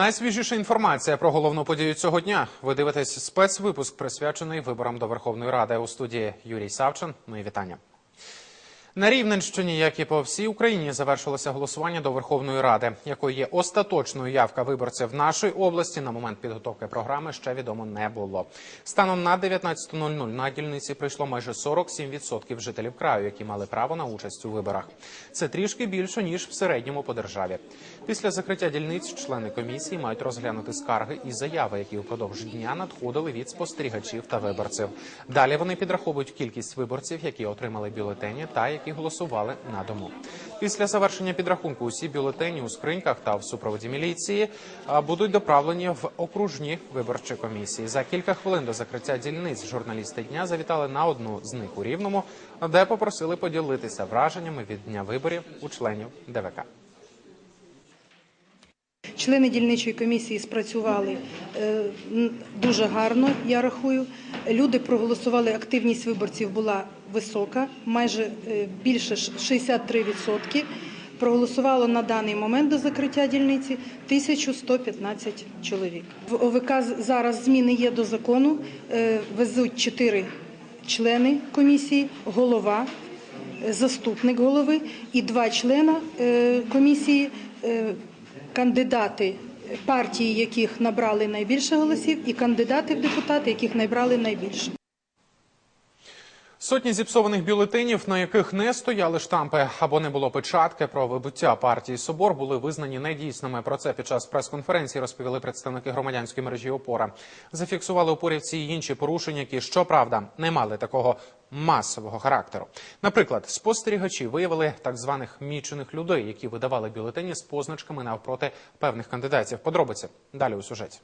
Найсвіжіша інформація про головну подію цього дня. Ви дивитесь спецвипуск, присвячений виборам до Верховної Ради у студії Юрій Савчин. Мої вітання. На Рівненщині, як і по всій Україні, завершилося голосування до Верховної Ради, якою є остаточною явка виборців нашої області. На момент підготовки програми ще відомо не було. Станом на 19.00 на дільниці прийшло майже 47% жителів краю, які мали право на участь у виборах. Це трішки більше ніж в середньому по державі. Після закриття дільниць члени комісії мають розглянути скарги і заяви, які впродовж дня надходили від спостерігачів та виборців. Далі вони підраховують кількість виборців, які отримали бюлетені та які голосували на дому. Після завершення підрахунку усі бюлетені у скриньках та в супроводі міліції будуть доправлені в окружні виборчі комісії. За кілька хвилин до закриття дільниць журналісти дня завітали на одну з них у Рівному, де попросили поділитися враженнями від дня виборів у членів ДВК. Члени дільничої комісії спрацювали е, дуже гарно, я рахую. Люди проголосували, активність виборців була висока, майже е, більше ш- 63%. Проголосувало на даний момент до закриття дільниці 1115 чоловік. В ОВК зараз зміни є до закону. Е, Везуть 4 члени комісії, голова, е, заступник голови і два члена комісії, кандидати партії, яких набрали найбільше голосів, і кандидати в депутати, яких набрали найбільше. Сотні зіпсованих бюлетенів, на яких не стояли штампи або не було печатки про вибуття партії Собор, були визнані недійсними. Про це під час прес-конференції розповіли представники громадянської мережі ОПОРА. Зафіксували упорівці й інші порушення, які щоправда не мали такого масового характеру. Наприклад, спостерігачі виявили так званих мічених людей, які видавали бюлетені з позначками навпроти певних кандидатів. Подробиці далі у сюжеті.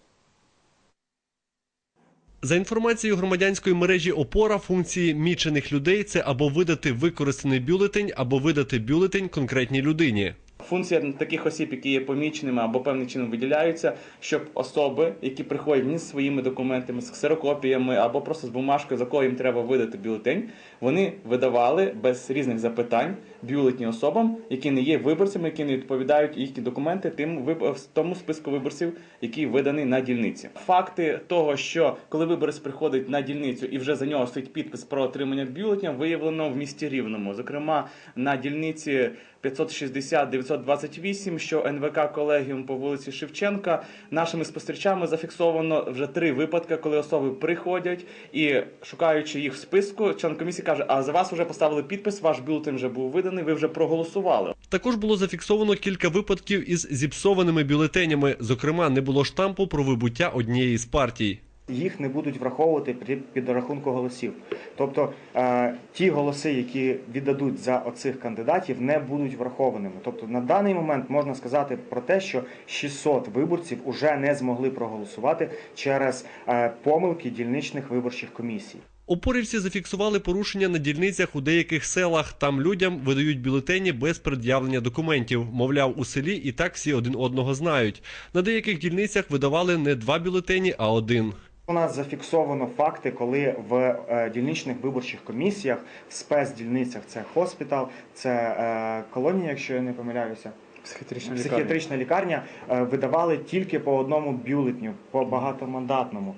За інформацією громадянської мережі Опора, функції мічених людей це або видати використаний бюлетень, або видати бюлетень конкретній людині. Функція таких осіб, які є поміченими або певним чином виділяються, щоб особи, які приходять зі своїми документами, з ксерокопіями або просто з бумажкою, за кого їм треба видати бюлетень, вони видавали без різних запитань бюлетні особам, які не є виборцями, які не відповідають їхні документи тим виб- тому списку виборців, який виданий на дільниці. Факти того, що коли виборець приходить на дільницю і вже за нього стоїть підпис про отримання бюлетня, виявлено в місті Рівному. Зокрема, на дільниці 560-928, що НВК колегіум по вулиці Шевченка, нашими спостерігачами зафіксовано вже три випадки, коли особи приходять і шукаючи їх в списку, член комісії каже: А за вас вже поставили підпис, ваш бюлетень вже був виданий, ви вже проголосували. Також було зафіксовано кілька випадків із зіпсованими бюлетенями. Зокрема, не було штампу про вибуття однієї з партій. їх не будуть враховувати при підрахунку голосів. Тобто е, ті голоси, які віддадуть за оцих кандидатів, не будуть врахованими. Тобто на даний момент можна сказати про те, що 600 виборців уже не змогли проголосувати через е, помилки дільничних виборчих комісій. Опорівці зафіксували порушення на дільницях у деяких селах. Там людям видають бюлетені без пред'явлення документів. Мовляв, у селі і так всі один одного знають. На деяких дільницях видавали не два бюлетені, а один. У нас зафіксовано факти, коли в е, дільничних виборчих комісіях, в спецдільницях це хоспітал, це е, колонія, якщо я не помиляюся. Психіатрична Психіатрична лікарня е, видавали тільки по одному бюлетню, по багатомандатному.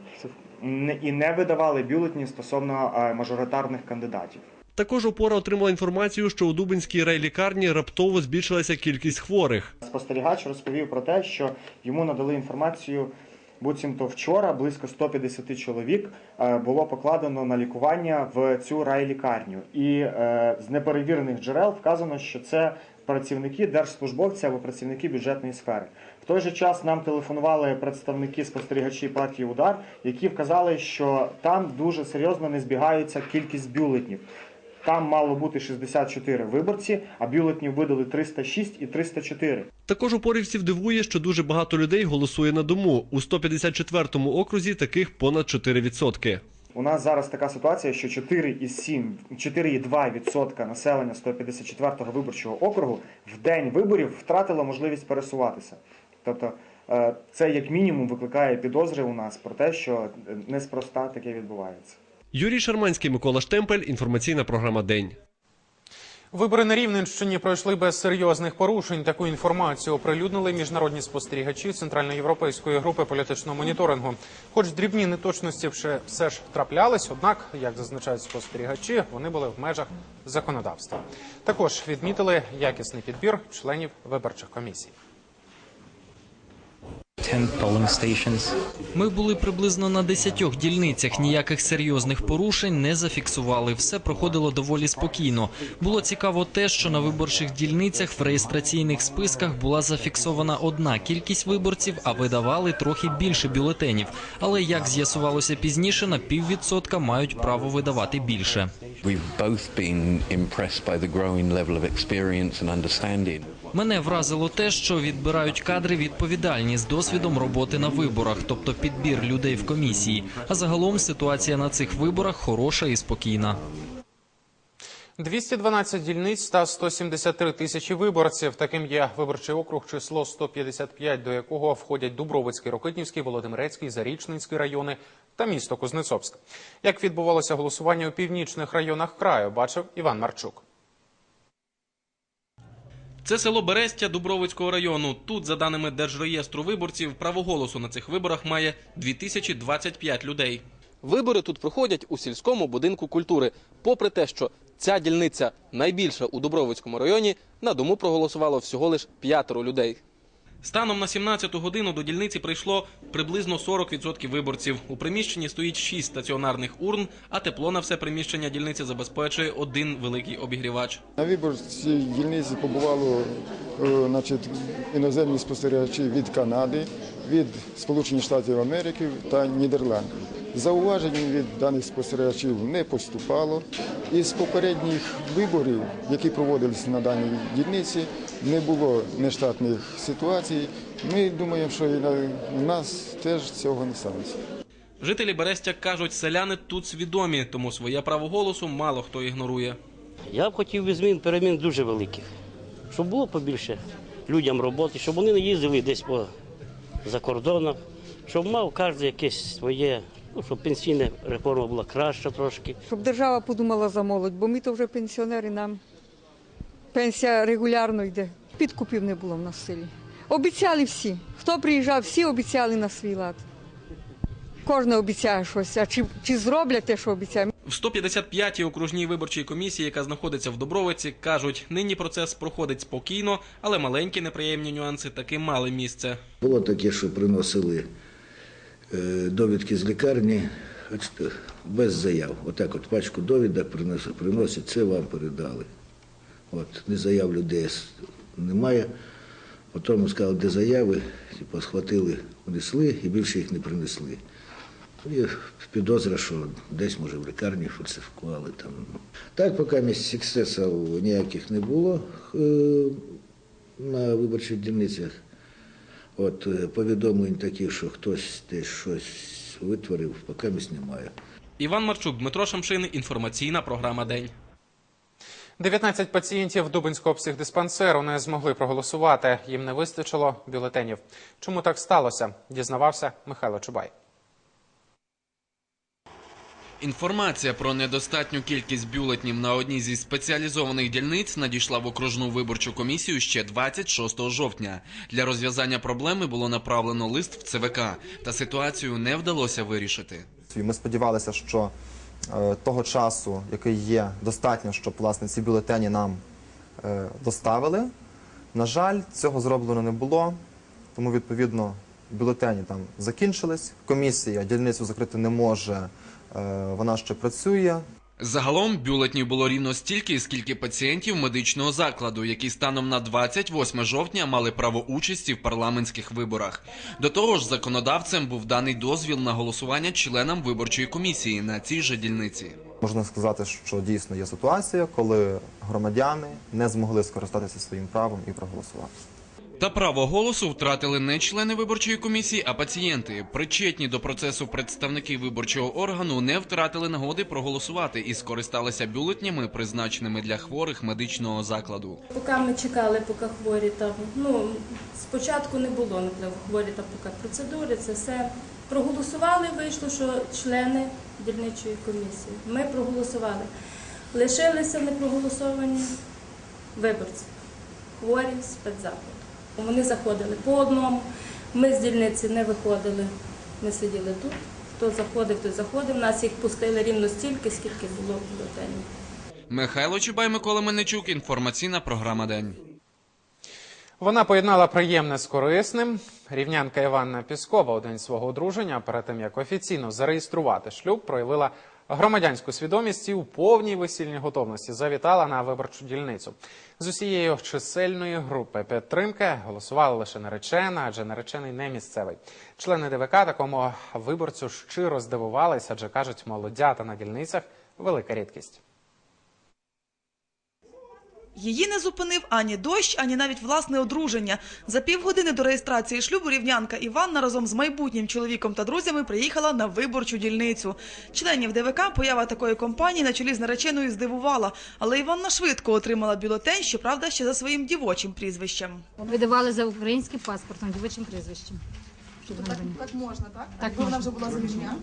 І не видавали бюлетні стосовно е, мажоритарних кандидатів. Також опора отримала інформацію, що у Дубинській райлікарні раптово збільшилася кількість хворих. Спостерігач розповів про те, що йому надали інформацію. Буцімто вчора близько 150 чоловік е, було покладено на лікування в цю райлікарню. І е, з неперевірених джерел вказано, що це працівники держслужбовці або працівники бюджетної сфери. В той же час нам телефонували представники спостерігачі партії Удар, які вказали, що там дуже серйозно не збігається кількість бюлетнів. Там мало бути 64 виборці, а бюлетнів видали 306 і 304. Також опорівців дивує, що дуже багато людей голосує на дому. У 154-му окрузі таких понад 4%. У нас зараз така ситуація, що 4,7, 4,2% населення 154-го виборчого округу в день виборів втратило можливість пересуватися. Тобто е, це як мінімум викликає підозри у нас про те, що неспроста таке відбувається. Юрій Шарманський, Микола Штемпель. Інформаційна програма День. Вибори на Рівненщині пройшли без серйозних порушень. Таку інформацію оприлюднили міжнародні спостерігачі Центральноєвропейської групи політичного моніторингу. Хоч дрібні неточності вже все ж траплялись, однак, як зазначають спостерігачі, вони були в межах законодавства. Також відмітили якісний підбір членів виборчих комісій. 10. Ми були приблизно на десятьох дільницях. Ніяких серйозних порушень не зафіксували. Все проходило доволі спокійно. Було цікаво те, що на виборчих дільницях в реєстраційних списках була зафіксована одна кількість виборців, а видавали трохи більше бюлетенів. Але як з'ясувалося пізніше, на піввідсотка мають право видавати більше. Мене вразило те, що відбирають кадри відповідальні з досвідом роботи на виборах, тобто підбір людей в комісії. А загалом ситуація на цих виборах хороша і спокійна. 212 дільниць та 173 тисячі виборців. Таким є виборчий округ число 155, до якого входять Дубровицький, Рокитнівський, Володимирецький, Зарічненський райони та місто Кузнецовськ. Як відбувалося голосування у північних районах краю, бачив Іван Марчук. Це село Берестя Дубровицького району. Тут, за даними Держреєстру виборців, право голосу на цих виборах має 2025 людей. Вибори тут проходять у сільському будинку культури. Попри те, що ця дільниця найбільша у Дубровицькому районі, на дому проголосувало всього лише п'ятеро людей. Станом на 17-ту годину до дільниці прийшло приблизно 40% виборців. У приміщенні стоїть 6 стаціонарних урн, а тепло на все приміщення дільниці забезпечує один великий обігрівач. На виборчій дільниці побувало е, значить, іноземні спостерігачі від Канади, від Сполучених Штатів Америки та Нідерландів. Зауважень від даних спостерігачів не поступало. Із попередніх виборів, які проводилися на даній дільниці, не було нештатних ситуацій. Ми думаємо, що і на у нас теж цього не станеться. Жителі Берестя кажуть, селяни тут свідомі, тому своє право голосу мало хто ігнорує. Я б хотів би змін перемін дуже великих, щоб було побільше людям роботи, щоб вони не їздили десь по за кордонах, щоб мав кожен якесь своє, ну, щоб пенсійна реформа була краща трошки. Щоб держава подумала за молодь, бо ми то вже пенсіонери, нам пенсія регулярно йде. Підкупів не було в нас в селі. Обіцяли всі. Хто приїжджав, всі обіцяли на свій лад. Кожен обіцяє щось, а чи, чи зроблять те, що обіцяє. В 155-й окружній виборчій комісії, яка знаходиться в Добровиці, кажуть, нині процес проходить спокійно, але маленькі неприємні нюанси таки мали місце. Було таке, що приносили е, довідки з лікарні бачите, без заяв. Отак от пачку довідок приносять, це вам передали. От, не заяв людей немає. Потім сказали, де заяви, типу, схватили, внесли і більше їх не принесли. І підозра, що десь, може, в лікарні фальсифікували. Там. Так, поки місць ексцесів ніяких не було е, на виборчих дільницях. От е, повідомлень таких, що хтось десь щось витворив, поки місць немає. Іван Марчук, Дмитро Шамшин, інформаційна програма День. 19 пацієнтів Дубинського психдиспансеру не змогли проголосувати. Їм не вистачило бюлетенів. Чому так сталося? Дізнавався Михайло Чубай. Інформація про недостатню кількість бюлетнів на одній зі спеціалізованих дільниць надійшла в окружну виборчу комісію ще 26 жовтня. Для розв'язання проблеми було направлено лист в ЦВК, та ситуацію не вдалося вирішити. Ми сподівалися, що того часу, який є, достатньо, щоб власне ці бюлетені нам е, доставили. На жаль, цього зроблено не було, тому відповідно бюлетені там закінчились. Комісія дільницю закрити не може, е, вона ще працює. Загалом бюлетнів було рівно стільки, скільки пацієнтів медичного закладу, які станом на 28 жовтня мали право участі в парламентських виборах. До того ж, законодавцем був даний дозвіл на голосування членам виборчої комісії на цій же дільниці. Можна сказати, що дійсно є ситуація, коли громадяни не змогли скористатися своїм правом і проголосувати. Та право голосу втратили не члени виборчої комісії, а пацієнти. Причетні до процесу представники виборчого органу не втратили нагоди проголосувати і скористалися бюлетнями, призначеними для хворих медичного закладу. Поки ми чекали, поки хворі там, ну, спочатку не було, наприклад, хворі там поки процедури, це все. Проголосували, вийшло, що члени дільничої комісії. Ми проголосували. Лишилися непроголосовані виборці, хворі з спецзакладу. Вони заходили по одному. Ми з дільниці не виходили. Ми сиділи тут. Хто заходив, той заходив. Нас їх пустили рівно стільки, скільки було бюлетенів. Михайло Чубай, Микола Мельничук. Інформаційна програма День. Вона поєднала приємне з корисним. Рівнянка Іванна Піскова у день свого одруження, перед тим як офіційно зареєструвати шлюб, проявила громадянську свідомість і у повній весільній готовності завітала на виборчу дільницю. З усієї чисельної групи підтримки голосувала лише наречена, адже наречений не місцевий. Члени ДВК такому виборцю щиро здивувалися, адже кажуть, молодята на дільницях велика рідкість. Її не зупинив ані дощ, ані навіть власне одруження. За півгодини до реєстрації шлюбу рівнянка Іванна разом з майбутнім чоловіком та друзями приїхала на виборчу дільницю. Членів ДВК поява такої компанії на чолі з нареченою здивувала, але Іванна швидко отримала бюлетень, щоправда, ще за своїм дівочим прізвищем. Видавали за українським паспортом, дівочим прізвищем. Так, так можна, так? Так вона вже була заміжня.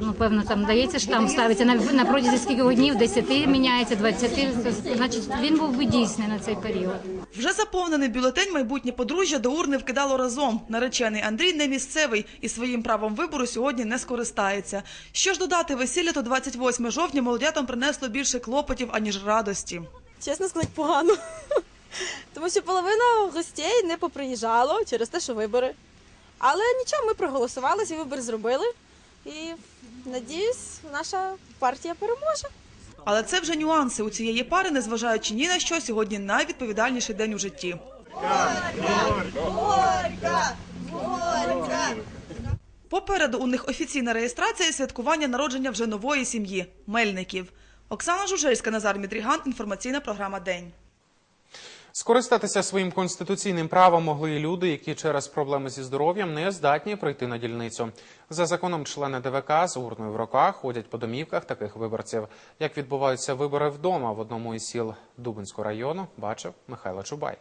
Ну, певно, там дається штамп, ставиться на, на протязі скількох днів, 10 міняється, 20, значить він був би дійсний на цей період. Вже заповнений бюлетень майбутнє подружжя до урни вкидало разом. Наречений Андрій не місцевий і своїм правом вибору сьогодні не скористається. Що ж додати, весілля то 28 жовтня молодятам принесло більше клопотів, аніж радості. Чесно сказати, погано. Тому що половина гостей не поприїжджало через те, що вибори. Але нічого, ми проголосували, свій вибір зробили. І надіюсь, наша партія переможе. Але це вже нюанси у цієї пари, незважаючи ні на що, сьогодні найвідповідальніший день у житті. Попереду у них офіційна реєстрація і святкування народження вже нової сім'ї Мельників. Оксана Жужельська, Назар Мідріган. Інформаційна програма День. Скористатися своїм конституційним правом могли і люди, які через проблеми зі здоров'ям не здатні пройти на дільницю. За законом члени ДВК з урною в руках ходять по домівках таких виборців. Як відбуваються вибори вдома в одному із сіл Дубинського району, бачив Михайло Чубай.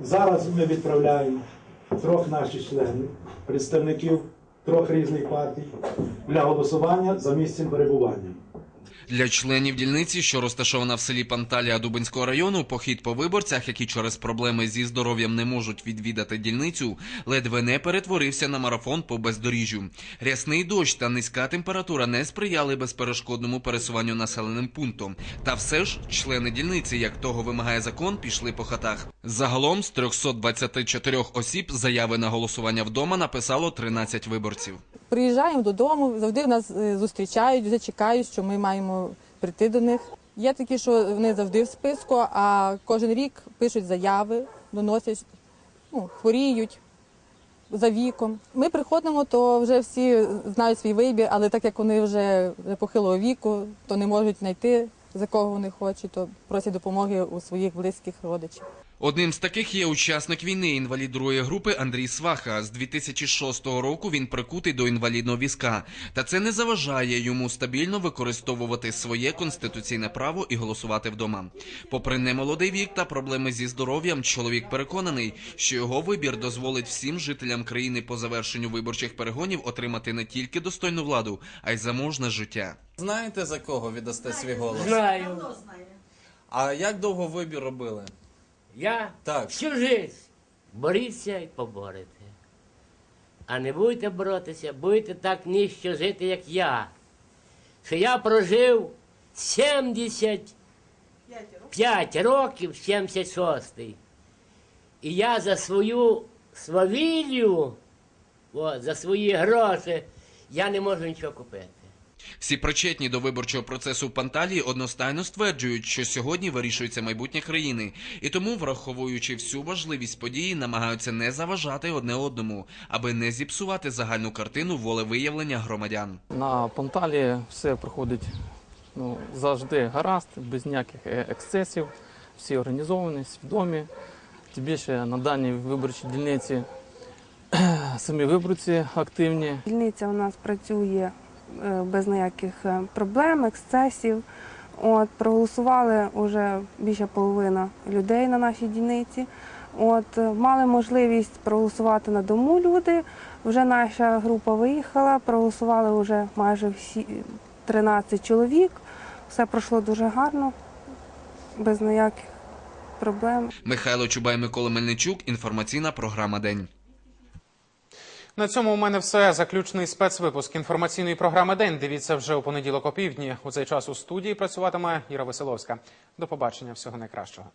Зараз ми відправляємо трьох наших членів, представників трьох різних партій для голосування за місцем перебування. Для членів дільниці, що розташована в селі Панталія Дубинського району, похід по виборцях, які через проблеми зі здоров'ям не можуть відвідати дільницю, ледве не перетворився на марафон по бездоріжжю. Рясний дощ та низька температура не сприяли безперешкодному пересуванню населеним пунктом. Та все ж члени дільниці, як того вимагає закон, пішли по хатах. Загалом з 324 осіб заяви на голосування вдома написало 13 виборців. Приїжджаємо додому, завжди нас е, зустрічають, вже чекають, що ми маємо прийти до них. Є такі, що вони завжди в списку, а кожен рік пишуть заяви, доносять, ну, хворіють за віком. Ми приходимо, то вже всі знають свій вибір, але так як вони вже похилого віку, то не можуть знайти, за кого вони хочуть, то просять допомоги у своїх близьких родичів. Одним з таких є учасник війни, інвалід другої групи Андрій Сваха. З 2006 року він прикутий до інвалідного візка. Та це не заважає йому стабільно використовувати своє конституційне право і голосувати вдома. Попри немолодий вік та проблеми зі здоров'ям, чоловік переконаний, що його вибір дозволить всім жителям країни по завершенню виборчих перегонів отримати не тільки достойну владу, а й заможне життя. Знаєте за кого віддасте свій голос? Знаю. А як довго вибір робили? Я Так. всю жизнь боріться і поборете. А не будете боротися, будете так нижче жити, як я. Що я прожив 75 років, 76-й. І я за свою свавіллю, от, за свої гроші, я не можу нічого купити. Всі причетні до виборчого процесу в Панталії одностайно стверджують, що сьогодні вирішується майбутнє країни, і тому, враховуючи всю важливість події, намагаються не заважати одне одному, аби не зіпсувати загальну картину волевиявлення громадян. На Панталі все проходить ну, завжди гаразд, без ніяких е- ексцесів, всі організовані, свідомі. Тим більше на даній виборчій дільниці самі виборці активні. Дільниця у нас працює без ніяких е, проблем, ексцесів. От, проголосували вже більше половина людей на нашій дільниці. От, е, мали можливість проголосувати на дому люди. Вже наша група виїхала, проголосували вже майже всі 13 чоловік. Все пройшло дуже гарно, без ніяких проблем. Михайло Чубай, Микола Мельничук. Інформаційна програма День. На цьому у мене все. Заключний спецвипуск інформаційної програми День. Дивіться вже у понеділок опівдні. У цей час у студії працюватиме Іра Веселовська. До побачення. Всього найкращого.